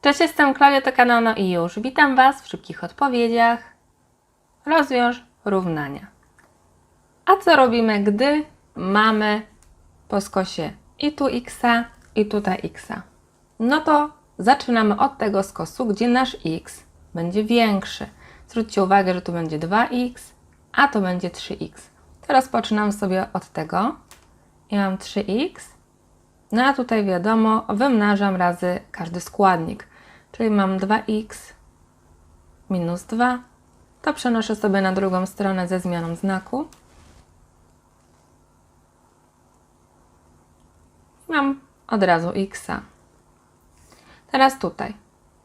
Cześć, jestem Klaudia, to kanał No i już. Witam Was w szybkich odpowiedziach. Rozwiąż równania. A co robimy, gdy mamy po skosie i tu x, i tutaj x? No to zaczynamy od tego skosu, gdzie nasz x będzie większy. Zwróćcie uwagę, że tu będzie 2x, a to będzie 3x. Teraz poczynam sobie od tego. Ja mam 3x, no a tutaj wiadomo, wymnażam razy każdy składnik. Czyli mam 2x minus 2. To przenoszę sobie na drugą stronę ze zmianą znaku. Mam od razu x. Teraz tutaj.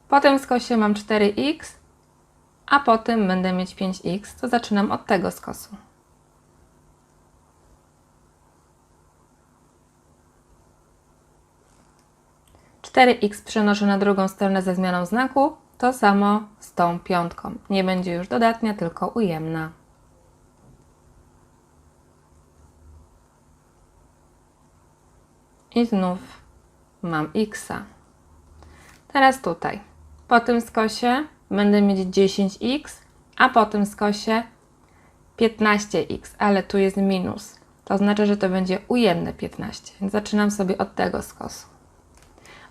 Po tym skosie mam 4x, a potem będę mieć 5x, to zaczynam od tego skosu. Cztery x przenoszę na drugą stronę ze zmianą znaku, to samo z tą piątką. Nie będzie już dodatnia, tylko ujemna. I znów mam x. Teraz tutaj. Po tym skosie będę mieć 10x, a po tym skosie 15x, ale tu jest minus. To oznacza, że to będzie ujemne 15, więc zaczynam sobie od tego skosu.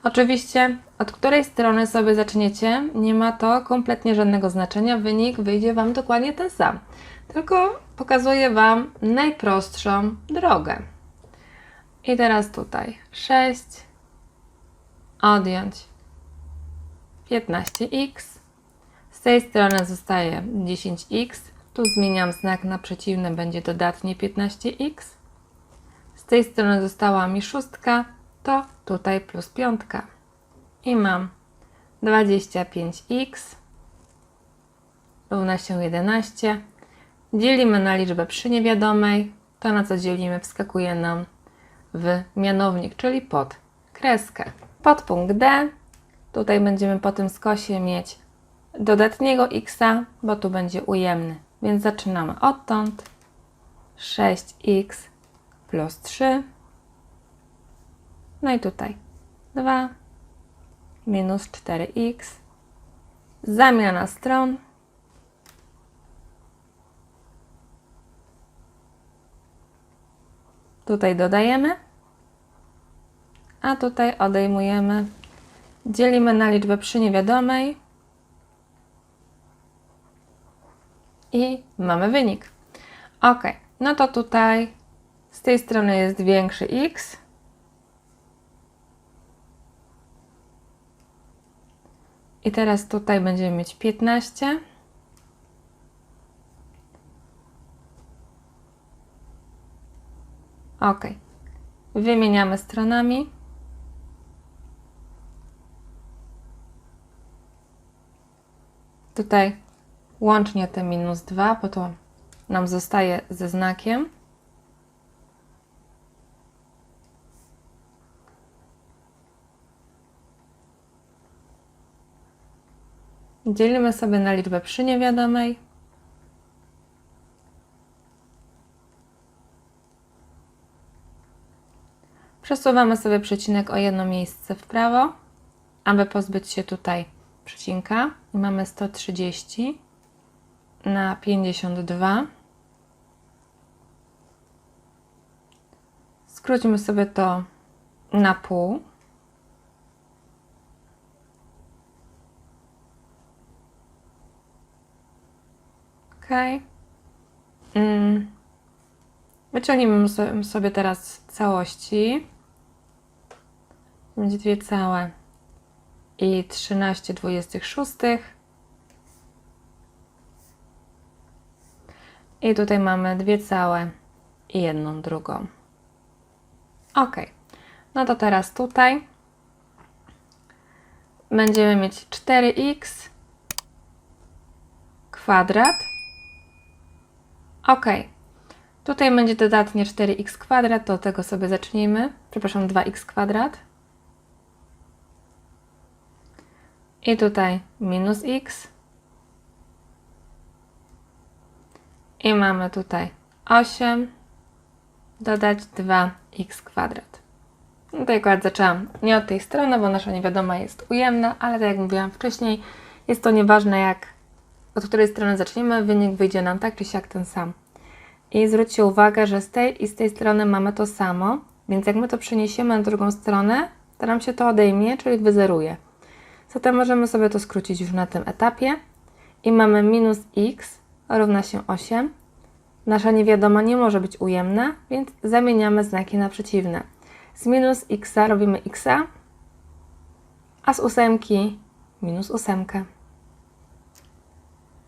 Oczywiście, od której strony sobie zaczniecie, nie ma to kompletnie żadnego znaczenia. Wynik wyjdzie Wam dokładnie ten sam. Tylko pokazuję Wam najprostszą drogę. I teraz tutaj 6 odjąć 15x. Z tej strony zostaje 10x. Tu zmieniam znak na przeciwny, będzie dodatnie 15x. Z tej strony została mi szóstka, to tutaj plus piątka. I mam 25x równa się 11. Dzielimy na liczbę przy niewiadomej. To na co dzielimy wskakuje nam w mianownik, czyli pod kreskę. Podpunkt D. Tutaj będziemy po tym skosie mieć dodatniego x, bo tu będzie ujemny. Więc zaczynamy odtąd. 6x plus 3 no i tutaj 2 minus 4x. Zamiana stron. Tutaj dodajemy, a tutaj odejmujemy. Dzielimy na liczbę przy niewiadomej i mamy wynik. Ok, no to tutaj z tej strony jest większy x, I teraz tutaj będziemy mieć 15. Ok. Wymieniamy stronami. Tutaj łącznie te minus 2, bo to nam zostaje ze znakiem. Dzielimy sobie na liczbę przy niewiadomej. Przesuwamy sobie przecinek o jedno miejsce w prawo, aby pozbyć się tutaj przecinka. I mamy 130 na 52. Skróćmy sobie to na pół. Ok. Mm. Wyciągnijmy so- sobie teraz całości. Będzie dwie całe i 13 26. I tutaj mamy dwie całe i jedną drugą. Ok. No to teraz tutaj będziemy mieć 4x kwadrat Ok. Tutaj będzie dodatnie 4x kwadrat, od tego sobie zacznijmy. Przepraszam, 2x kwadrat. I tutaj minus x. I mamy tutaj 8 dodać 2x kwadrat. No Tutaj akurat zaczęłam nie od tej strony, bo nasza niewiadoma jest ujemna, ale tak jak mówiłam wcześniej, jest to nieważne jak od której strony zaczniemy, wynik wyjdzie nam tak czy siak ten sam. I zwróćcie uwagę, że z tej i z tej strony mamy to samo, więc jak my to przeniesiemy na drugą stronę, to nam się to odejmie, czyli wyzeruje. Zatem możemy sobie to skrócić już na tym etapie i mamy minus x równa się 8. Nasza niewiadoma nie może być ujemna, więc zamieniamy znaki na przeciwne. Z minus x robimy x, a z ósemki minus ósemkę.